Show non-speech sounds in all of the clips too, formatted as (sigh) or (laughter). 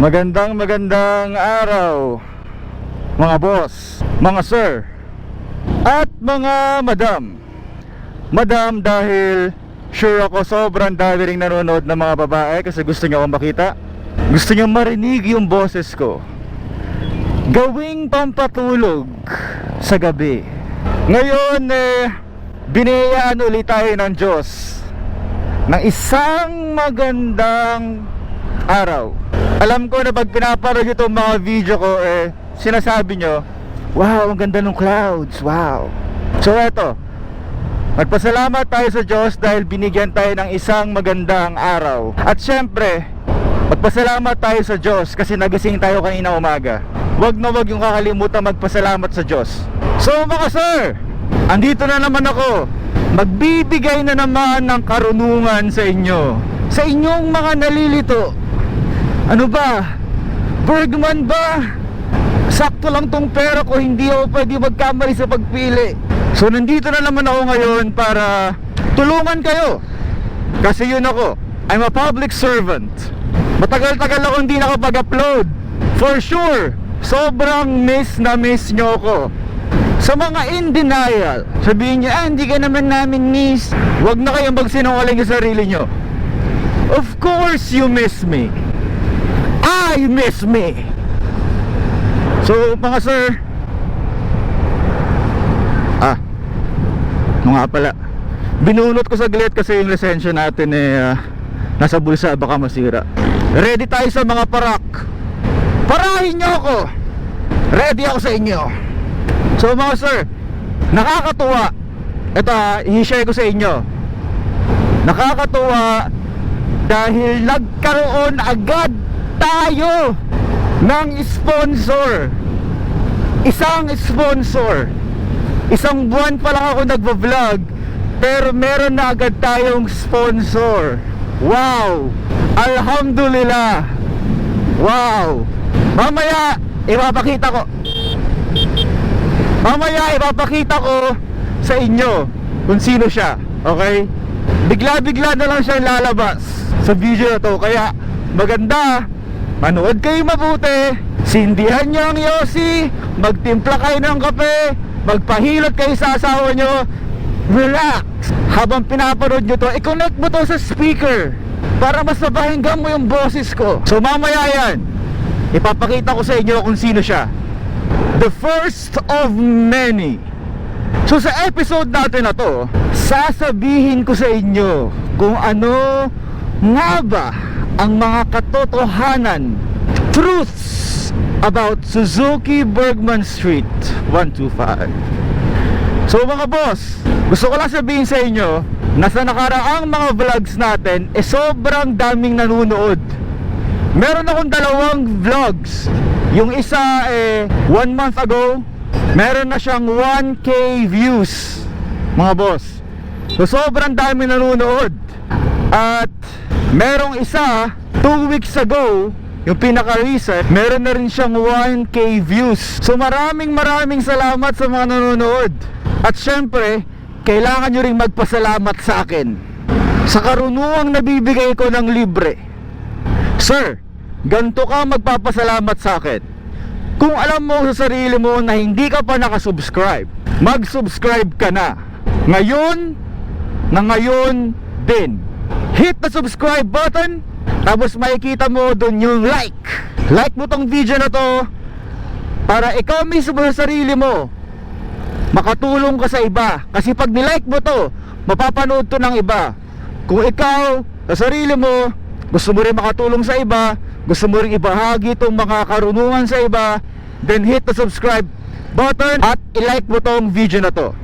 Magandang magandang araw mga boss, mga sir at mga madam. Madam dahil sure ako sobrang dami ring nanonood ng mga babae kasi gusto niyo akong makita. Gusto niyo marinig yung boses ko. Gawing pampatulog sa gabi. Ngayon eh biniyayaan ulit tayo ng Diyos ng isang magandang araw. Alam ko na pag pinaparod nyo itong mga video ko, eh, sinasabi nyo, Wow, ang ganda ng clouds, wow. So eto, magpasalamat tayo sa Diyos dahil binigyan tayo ng isang magandang araw. At syempre, magpasalamat tayo sa Diyos kasi nagising tayo kanina umaga. Huwag na huwag yung kakalimutan magpasalamat sa Diyos. So mga sir, andito na naman ako. Magbibigay na naman ng karunungan sa inyo. Sa inyong mga nalilito. Ano ba? Bergman ba? Sakto lang tong pera ko, hindi ako pwede magkamali sa pagpili. So nandito na naman ako ngayon para tulungan kayo. Kasi yun ako, I'm a public servant. Matagal-tagal ako hindi nakapag-upload. For sure, sobrang miss na miss nyo ako. Sa mga in denial, sabihin nyo, ah, hindi ka naman namin miss. Huwag na kayong magsinungaling sa sarili nyo. Of course you miss me. I miss me. So, mga sir. Ah. Ano nga pala. Binunot ko saglit kasi yung lisensya natin eh ah, nasa bulsa baka masira. Ready tayo sa mga parak. Parahin nyo ako. Ready ako sa inyo. So mga sir, nakakatuwa. Ito ah, i-share ko sa inyo. Nakakatuwa dahil nagkaroon agad tayo ng sponsor. Isang sponsor. Isang buwan pa lang ako nagvo-vlog pero meron na agad tayong sponsor. Wow! Alhamdulillah! Wow! Mamaya, ipapakita ko. Mamaya, ipapakita ko sa inyo kung sino siya. Okay? Bigla-bigla na lang siyang lalabas sa video na to. Kaya, maganda. Manood kayo mabuti. Sindihan nyo ang yosi. Magtimpla kayo ng kape. Magpahilot kayo sa asawa nyo. Relax. Habang pinapanood nyo to, i-connect mo to sa speaker. Para mas mapahinggan mo yung boses ko. So mamaya yan. Ipapakita ko sa inyo kung sino siya. The first of many. So sa episode natin na to, sasabihin ko sa inyo kung ano nga ba ang mga katotohanan, truths about Suzuki Bergman Street 125. So mga boss, gusto ko lang sabihin sa inyo na sa nakaraang mga vlogs natin, eh sobrang daming nanonood. Meron akong dalawang vlogs. Yung isa eh one month ago, meron na siyang 1k views. Mga boss. So sobrang dami nanonood. At merong isa, 2 weeks ago, yung pinaka-recent, meron na rin siyang 1k views. So maraming maraming salamat sa mga nanonood. At syempre, kailangan nyo ring magpasalamat sa akin sa karunungang nabibigay ko ng libre. Sir, ganto ka magpapasalamat sa akin. Kung alam mo sa sarili mo na hindi ka pa nakasubscribe, mag-subscribe ka na. Ngayon, na ngayon din. Hit the subscribe button, tapos makikita mo doon yung like. Like mo tong video na to para ikaw mismo sa sarili mo makatulong ka sa iba. Kasi pag nilike mo to, mapapanood to ng iba. Kung ikaw, sa sarili mo, gusto mo rin makatulong sa iba, gusto mo rin ibahagi itong mga karunungan sa iba, then hit the subscribe button at ilike mo tong video na to.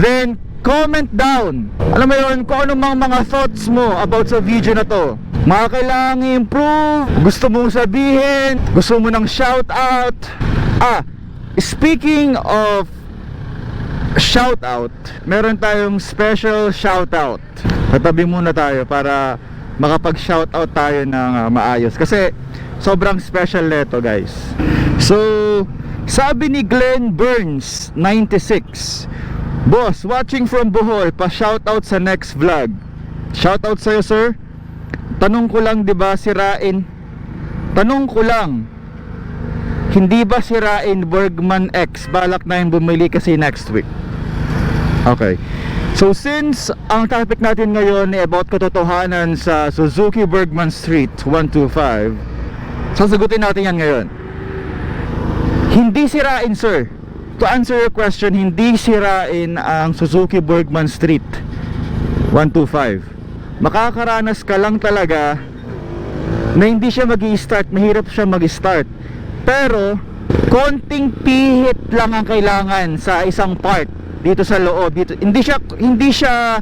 Then, comment down. Alam mo yun, kung anong mga, mga thoughts mo about sa video na to. Mga kailangang improve, gusto mong sabihin, gusto mo ng shout out. Ah, speaking of shout out, meron tayong special shout out. Tatabi muna tayo para makapag shout out tayo ng ah, maayos kasi sobrang special neto guys. So, sabi ni Glenn Burns 96 Boss, watching from Bohol, pa shout out sa next vlog. Shout out sa'yo sir. Tanong ko lang 'di ba sirain Tanong ko lang, hindi ba sirain Bergman X? Balak na yung bumili kasi next week. Okay. So since ang topic natin ngayon ay about katotohanan sa Suzuki Bergman Street 125, sasagutin natin yan ngayon. Hindi sirain sir. To answer your question, hindi sirain ang Suzuki Bergman Street 125. Makakaranas ka lang talaga na hindi siya mag start mahirap siya mag-start. Pero, konting pihit lang ang kailangan sa isang part dito sa loob. Dito. Hindi siya, hindi siya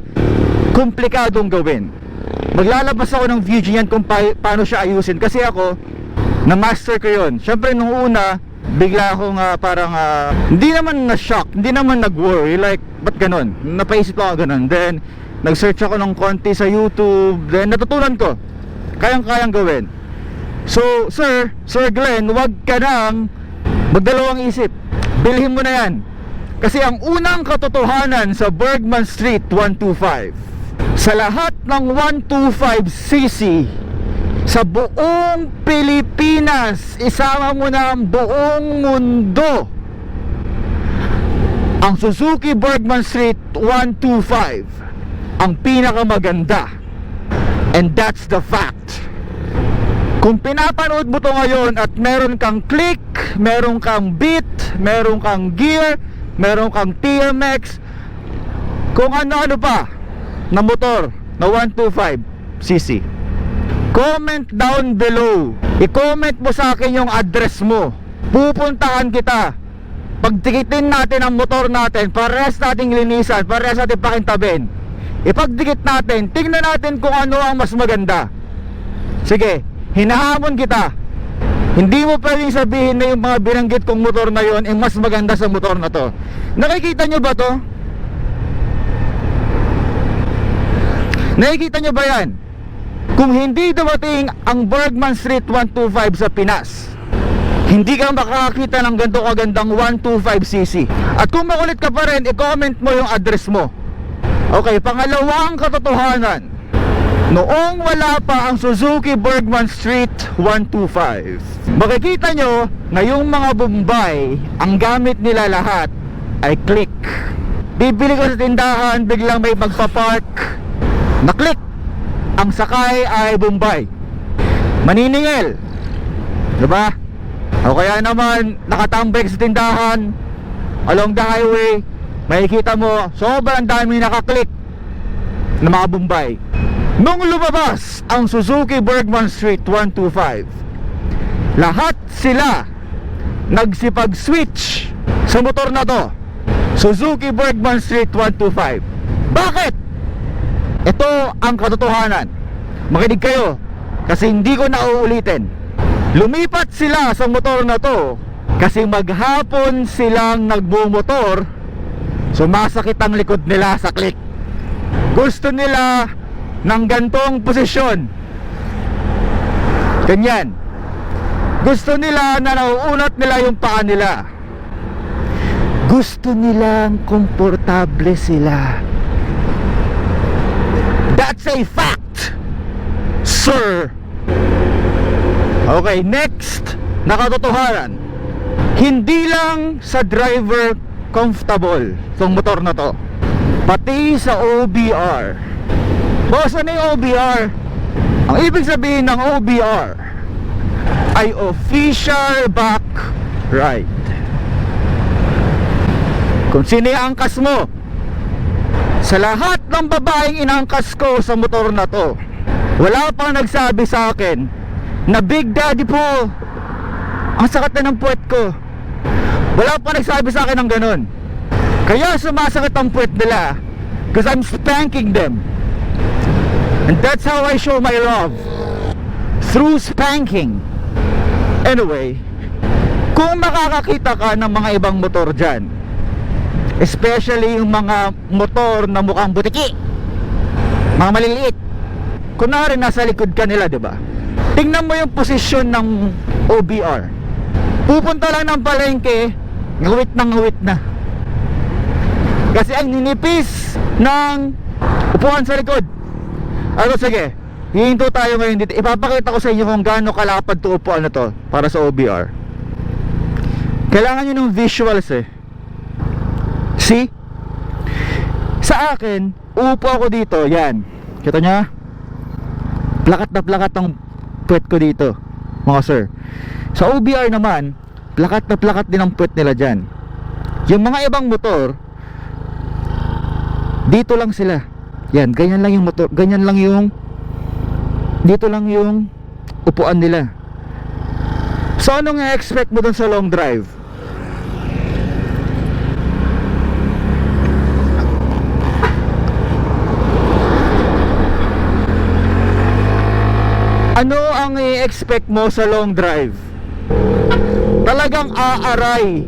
komplikadong gawin. Maglalabas ako ng video niyan kung pa- paano siya ayusin. Kasi ako, na-master ko yun. Siyempre, nung una, bigla akong ah, parang, ah, hindi naman na-shock, hindi naman nag-worry. Like, ba't ganon? Napaisip ako ganon. Then, nag-search ako ng konti sa YouTube. Then, natutunan ko. Kayang-kayang gawin. So, sir, Sir Glenn, wag ka nang magdalawang isip. Bilhin mo na yan. Kasi ang unang katotohanan sa Bergman Street 125, sa lahat ng 125cc sa buong Pilipinas, isama mo na ang buong mundo. Ang Suzuki Bergman Street 125 ang pinakamaganda. And that's the fact. Kung pinapanood mo to ngayon at meron kang click, meron kang beat, meron kang gear, meron kang TMX, kung ano-ano pa na motor na 125cc. Comment down below. I-comment mo sa akin yung address mo. Pupuntahan kita. Pagdikitin natin ang motor natin, parehas nating linisan, parehas natin pakintabin. Ipagdikit natin, tingnan natin kung ano ang mas maganda. Sige, hinahamon kita. Hindi mo pwedeng sabihin na yung mga binanggit kong motor na yon ay mas maganda sa motor na to. Nakikita nyo ba to? Nakikita nyo ba yan? Kung hindi dumating ang Bergman Street 125 sa Pinas, hindi ka makakakita ng ganito kagandang 125cc. At kung makulit ka pa rin, i-comment mo yung address mo. Okay, pangalawang katotohanan. Noong wala pa ang Suzuki Bergman Street 125, makikita nyo na yung mga Bombay, ang gamit nila lahat ay click. Bibili ka sa tindahan, biglang may magpa-park, na click. Ang sakay ay Bombay. Maniningil. Diba? O kaya naman, nakatambay ka sa tindahan, along the highway, makikita mo, sobrang dami nakaklik na mga Bombay. Nung lumabas ang Suzuki Bergman Street 125, lahat sila nagsipag-switch sa motor na to. Suzuki Bergman Street 125. Bakit? Ito ang katotohanan. Makinig kayo kasi hindi ko na uulitin. Lumipat sila sa motor na to kasi maghapon silang nagbumotor sumasakit ang likod nila sa click. Gusto nila ng gantong posisyon. Ganyan. Gusto nila na nauunat nila yung paa nila. Gusto nilang komportable sila. That's a fact, sir. Okay, next, nakatotohanan. Hindi lang sa driver comfortable tong motor na to. Pati sa OBR. Boss, ano yung OBR? Ang ibig sabihin ng OBR ay official back ride. Kung sino yung angkas mo, sa lahat ng babaeng inangkas ko sa motor na to, wala pang nagsabi sa akin na Big Daddy po, ang sakit na ng puwet ko. Wala pa nagsabi sa akin ng ganun. Kaya sumasakit ang puwet nila because I'm spanking them. And that's how I show my love. Through spanking. Anyway, kung makakakita ka ng mga ibang motor dyan, especially yung mga motor na mukhang butiki, mga maliliit, kunwari nasa likod ka nila, di ba? Tingnan mo yung posisyon ng OBR. Pupunta lang ng palengke, ngawit na ngawit na. Kasi ang ninipis ng upuan sa likod. Ano sige, hihinto tayo ngayon dito. Ipapakita ko sa inyo kung gaano kalapad to upuan na to para sa OBR. Kailangan nyo ng visuals eh. See? Sa akin, uupo ako dito, yan. Kita nyo? Plakat na plakat ang puwet ko dito, mga sir. Sa OBR naman, plakat na plakat din ang puwet nila dyan. Yung mga ibang motor, dito lang sila. Yan, ganyan lang yung motor, ganyan lang yung dito lang yung upuan nila. So anong expect mo dun sa long drive? Ano ang i-expect mo sa long drive? Talagang aaray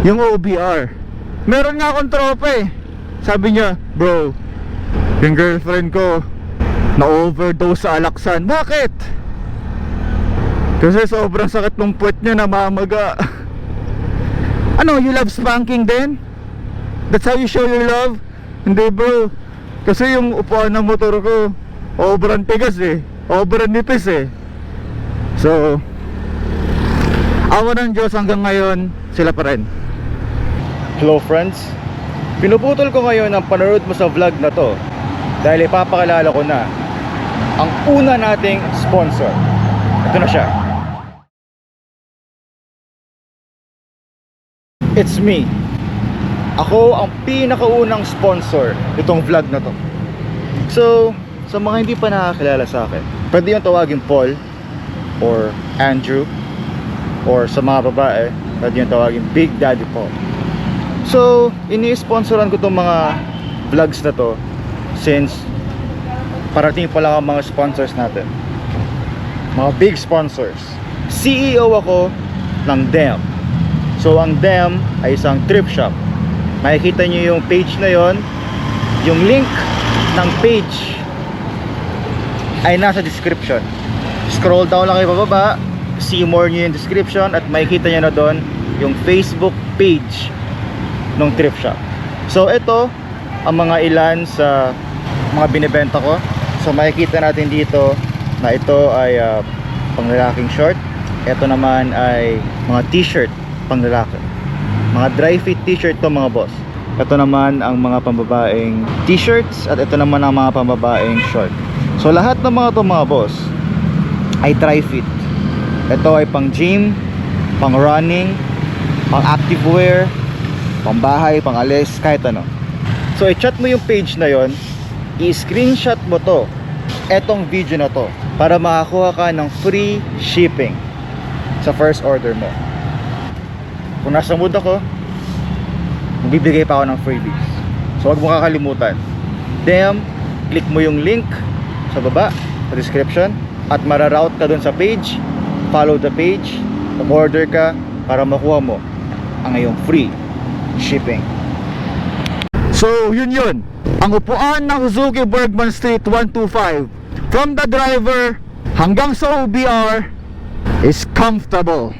yung OBR. Meron nga akong tropa eh. Sabi niya, bro, yung girlfriend ko na-overdose sa alaksan. Bakit? Kasi sobrang sakit ng puwet niya namamaga. (laughs) ano, you love spanking din? That's how you show your love? Hindi bro. Kasi yung upuan ng motor ko, sobrang tigas eh. Sobrang nipis eh. So, awa ng Diyos hanggang ngayon, sila pa rin. Hello friends, pinuputol ko ngayon ang panonood mo sa vlog na to dahil ipapakilala ko na ang una nating sponsor. Ito na siya. It's me. Ako ang pinakaunang sponsor nitong vlog na to. So, sa mga hindi pa nakakilala sa akin, pwede yung tawagin Paul or Andrew or sa mga babae, pwede yung tawagin Big Daddy Paul. So, ini-sponsoran ko tong mga vlogs na to since parating pa lang ang mga sponsors natin. Mga big sponsors. CEO ako ng DEM. So, ang DEM ay isang trip shop. Makikita nyo yung page na yon, yung link ng page ay nasa description. Scroll down lang kayo pababa, see more nyo yung description at makikita nyo na doon yung Facebook page ng trip shop. So ito ang mga ilan sa mga binebenta ko. So makikita natin dito na ito ay uh, panglalaking short. Ito naman ay mga t-shirt panglalaki. Mga dry fit t-shirt to mga boss. Ito naman ang mga pambabaeng t-shirts at ito naman ang mga pambabaeng short. So lahat ng mga to mga boss ay dry fit. Ito ay pang gym, pang running, pang active wear, pambahay, pangalis, kahit ano. So, i-chat mo yung page na yon, i-screenshot mo to, etong video na to, para makakuha ka ng free shipping sa first order mo. Kung nasa mood ako, magbibigay pa ako ng freebies. So, huwag mo kakalimutan. Dem, click mo yung link sa baba, description, at mararoute ka dun sa page, follow the page, order ka para makuha mo ang iyong free shipping. So, yun yun. Ang upuan ng Suzuki Bergman Street 125 from the driver hanggang sa OBR is comfortable.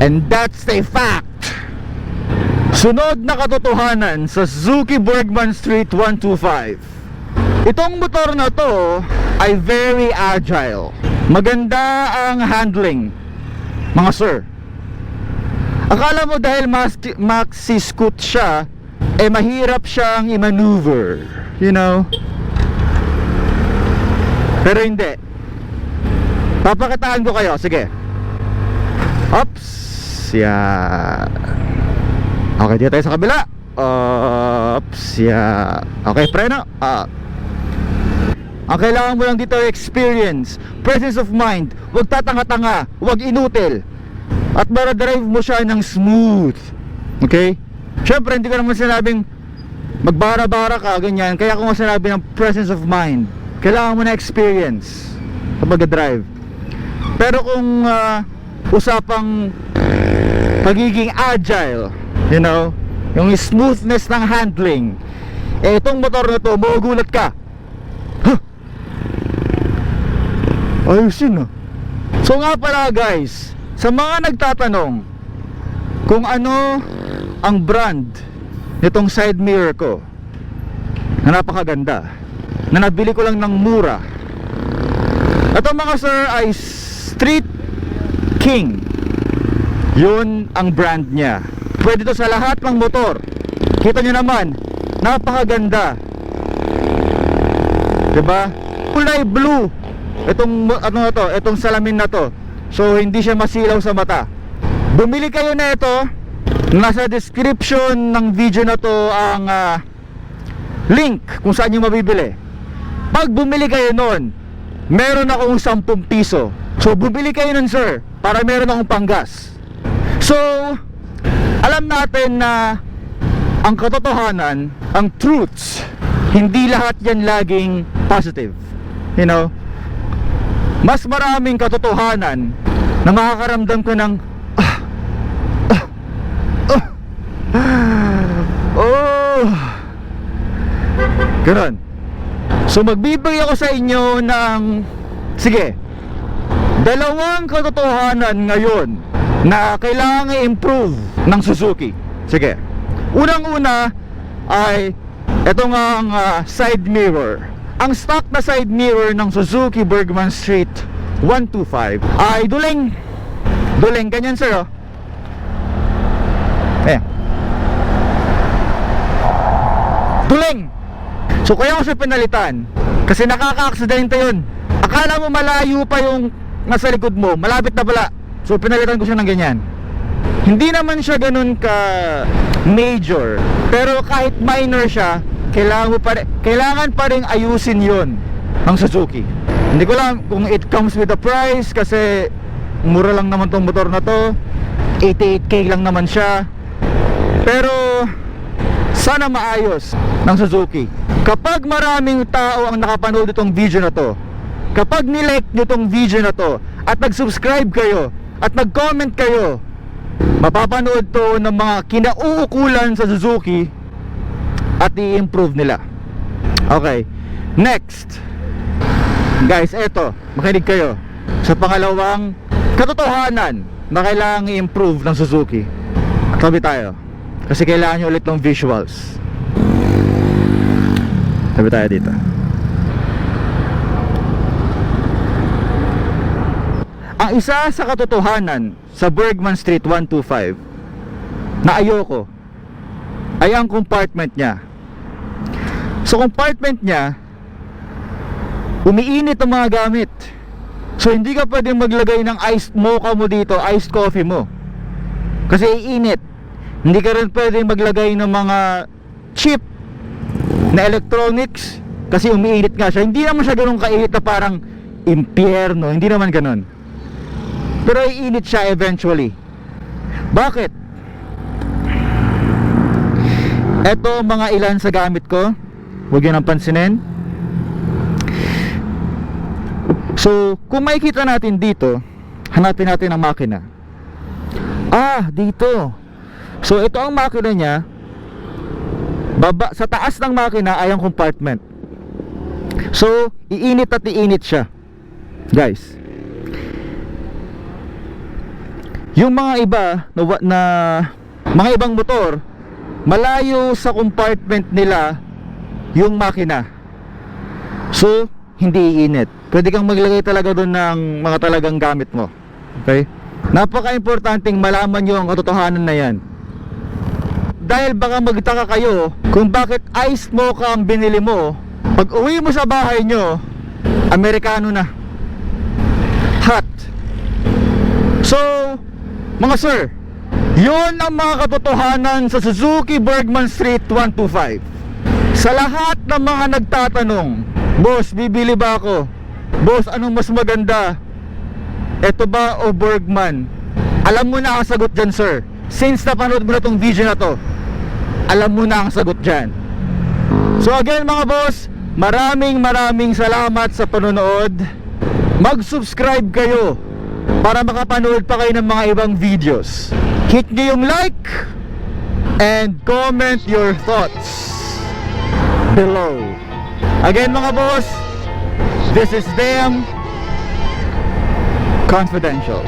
And that's a fact. Sunod na katotohanan sa Suzuki Bergman Street 125. Itong motor na to ay very agile. Maganda ang handling, mga sir. Akala mo dahil maxi, scoot siya, eh mahirap siyang i-maneuver. You know? Pero hindi. Papakitaan ko kayo. Sige. Ops. Yeah. Okay, dito tayo sa kabila. Ops. Yeah. Okay, preno. Ah. Ang kailangan mo lang dito ay experience, presence of mind, huwag tatanga-tanga, huwag inutil. At maradrive mo siya ng smooth. Okay? Siyempre, hindi ko naman sinabing magbara-bara ka, ganyan. Kaya ko nga sinabi ng presence of mind. Kailangan mo na experience sa pag-drive. Pero kung ah, usapang pagiging agile, you know, yung smoothness ng handling, eh itong motor na to, magugulat ka. Ayos yun ah. So nga pala guys, sa mga nagtatanong kung ano ang brand nitong side mirror ko na napakaganda na nabili ko lang ng mura Ito mga sir ay Street King. Yun ang brand niya. Pwede to sa lahat ng motor. Kita nyo naman, napakaganda. 'Di ba? Kulay blue. Itong ano na to, itong salamin na to. So hindi siya masilaw sa mata. Bumili kayo na ito. Nasa description ng video na to ang ah, link kung saan nyo mabibili. Pag bumili kayo nun, meron akong 10 piso. So bumili kayo nun sir, para meron akong panggas. So, alam natin na ang katotohanan, ang truths, hindi lahat yan laging positive. You know? Mas maraming katotohanan na makakaramdam ko ng ah, ah, ah, oh. Ganon. So magbibigay ako sa inyo ng sige. Dalawang katotohanan ngayon na kailangan i-improve ng Suzuki. Sige. Unang-una ay ito nga ang ah, side mirror. Ang stock na side mirror ng Suzuki Bergman Street 125 ay duling. Duling ganyan sir oh. Ayan. Duling. So kaya ko siya pinalitan Kasi nakaka-aksidente yun Akala mo malayo pa yung nasa likod mo Malapit na pala So pinalitan ko siya ng ganyan Hindi naman siya ganun ka major Pero kahit minor siya Kailangan, mo pa kailangan pa rin ayusin yon ng Suzuki. Hindi ko lang kung it comes with a price Kasi mura lang naman tong motor na to. 88k lang naman siya. Pero sana maayos ng Suzuki. Kapag maraming tao ang nakapanood itong video na to, kapag nilike nyo itong video na to, at nag-subscribe kayo, at nag-comment kayo, mapapanood to ng mga kinauukulan sa Suzuki at i-improve nila. Okay. Next. Guys, eto, makinig kayo sa pangalawang katotohanan na kailangang i-improve ng Suzuki. Tabi tayo. Kasi kailangan nyo ulit ng visuals. Tabi tayo dito. Ang isa sa katotohanan sa Bergman Street 125 na ayoko ay ang compartment niya. Sa compartment niya, umiinit ang mga gamit. So hindi ka pwedeng maglagay ng iced mocha mo dito, iced coffee mo. Kasi iinit. Hindi ka rin pwedeng maglagay ng mga cheap na electronics kasi umiinit nga siya. Hindi naman siya ganun kainit na parang impyerno. Hindi naman ganun. Pero iinit siya eventually. Bakit? Eto mga ilan sa gamit ko. Huwag yun ang pansinin. So, kung makikita natin dito, hanapin natin ang makina. Ah, dito. So, ito ang makina niya. Baba, sa taas ng makina ay ang compartment. So, iinit at iinit siya. Guys. Yung mga iba na, na mga ibang motor, malayo sa compartment nila yung makina. So, hindi iinit. Pwede kang maglagay talaga doon ng mga talagang gamit mo. Okay? Napaka-importanting malaman nyo ang katotohanan na yan. Dahil baka magtaka kayo kung bakit ice mocha ang binili mo, pag uwi mo sa bahay nyo, Amerikano na. Hot. So, mga sir, yun ang mga katotohanan sa Suzuki Bergman Street 125. Sa lahat ng mga nagtatanong, Boss, bibili ba ako? Boss, anong mas maganda? Ito ba o Bergman? Alam mo na ang sagot dyan, sir. Since napanood mo na tong video na to, alam mo na ang sagot dyan. So again mga boss, maraming maraming salamat sa panonood. Mag-subscribe kayo para makapanood pa kayo ng mga ibang videos. Hit nyo yung like and comment your thoughts below. Again mga boss, this is them confidential.